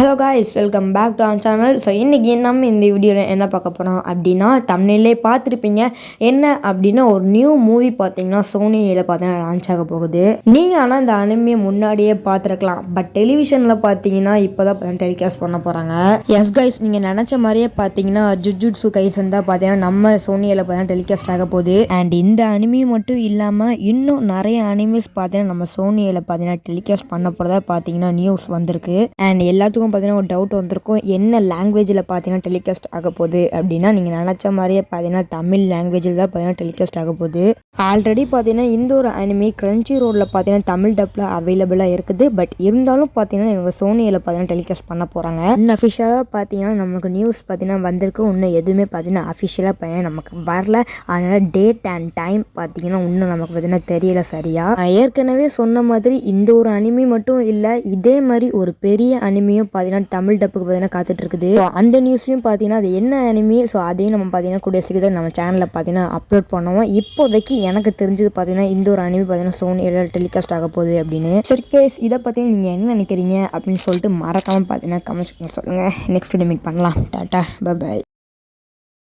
Hello guys welcome back to our channel so இன்றைக்கி நம்ம இந்த வீடியோவில் என்ன பார்க்க போகிறோம் அப்படின்னா தமிழ்லே பார்த்துருப்பீங்க. என்ன அப்படின்னா ஒரு நியூ மூவி பார்த்தீங்கன்னா சோனியில் பார்த்தீங்கன்னா லான்ச் ஆக போகுது. நீங்கள் ஆனால் இந்த அனிமையை முன்னாடியே பார்த்துருக்கலாம். பட் டெலிவிஷனில் பார்த்தீங்கன்னா இப்போ தான் பார்த்தீங்கன்னா டெலிகாஸ்ட் பண்ண போகிறாங்க எஸ் கைஸ் நீங்கள் நினச்ச மாதிரியே பார்த்தீங்கன்னா ஜுஜுட்ஸு கைஸ் தான் பார்த்தீங்கன்னா நம்ம சோனியில் பார்த்தீங்கன்னா டெலிகாஸ்ட் ஆக போகுது. அண்ட் இந்த அனிமி மட்டும் இல்லாமல் இன்னும் நிறைய அனிமிஸ் பார்த்தீங்கன்னா நம்ம சோனியில் பார்த்தீங்கன்னா டெலிகாஸ்ட் பண்ண போகிறதா பார்த்தீங்கன்னா நியூஸ் வந்திருக்கு. அண்ட் எல்லாத்துக்கும் பார்த்தீங்கன்னா ஒரு டவுட் வந்திருக்கும். என்ன லாங்குவேஜில் பார்த்தீங்கன்னா டெலிகாஸ்ட் ஆக போகுது அப்படின்னா நீங்கள் நினச்ச மாதிரியே பார்த்தீங்கன்னா தமிழ் லாங்குவேஜில் தான் பார்த்தீங்கன்னா டெலிகாஸ்ட் ஆக போகுது. ஆல்ரெடி பார்த்தீங்கன்னா இந்த ஒரு அனிமி கிரன்ச்சி ரோடில் பார்த்தீங்கன்னா தமிழ் டப்பில் அவைலபிளாக இருக்குது. பட் இருந்தாலும் பார்த்தீங்கன்னா இவங்க சோனியில் பார்த்தீங்கன்னா டெலிகாஸ்ட் பண்ண போகிறாங்க இன்னும் அஃபிஷியலாக பார்த்தீங்கன்னா நமக்கு நியூஸ் பார்த்தீங்கன்னா வந்திருக்கு. இன்னும் எதுவுமே பார்த்தீங்கன்னா அஃபிஷியலாக பார்த்தீங்கன்னா நமக்கு வரல. அதனால் டேட் அண்ட் டைம் பார்த்தீங்கன்னா இன்னும் நமக்கு பார்த்தீங்கன்னா தெரியல சரியா? நான் ஏற்கனவே சொன்ன மாதிரி இந்த ஒரு அனிமி மட்டும் இல்லை இதே மாதிரி ஒரு பெரிய அனிமையும் பார்த்தீங்கன்னா தமிழ் டப்புக்கு பார்த்தீங்கன்னா காத்துட்டு இருக்குது அந்த நியூஸையும் பார்த்தீங்கன்னா அது என்ன அனிமி ஸோ அதையும் நம்ம பார்த்தீங்கன்னா கூடிய சீக்கிரம் நம்ம சேனலில் பார்த்தீங்கன்னா அப்லோட் பண்ணுவோம். இப்போதைக்கு எனக்கு தெரிஞ்சது பார்த்தீங்கன்னா இந்த ஒரு அனிமி பார்த்தீங்கன்னா சோனியில் டெலிகாஸ்ட் ஆக போகுது அப்படின்னு. சரி கேஸ் இதை பற்றி நீங்கள் என்ன நினைக்கிறீங்க அப்படின்னு சொல்லிட்டு மறக்காமல் பார்த்தீங்கன்னா கமெண்ட்ஸ் சொல்லுங்கள் நெக்ஸ்ட் வீடியோ மீட் பண்ணலாம். Tata bye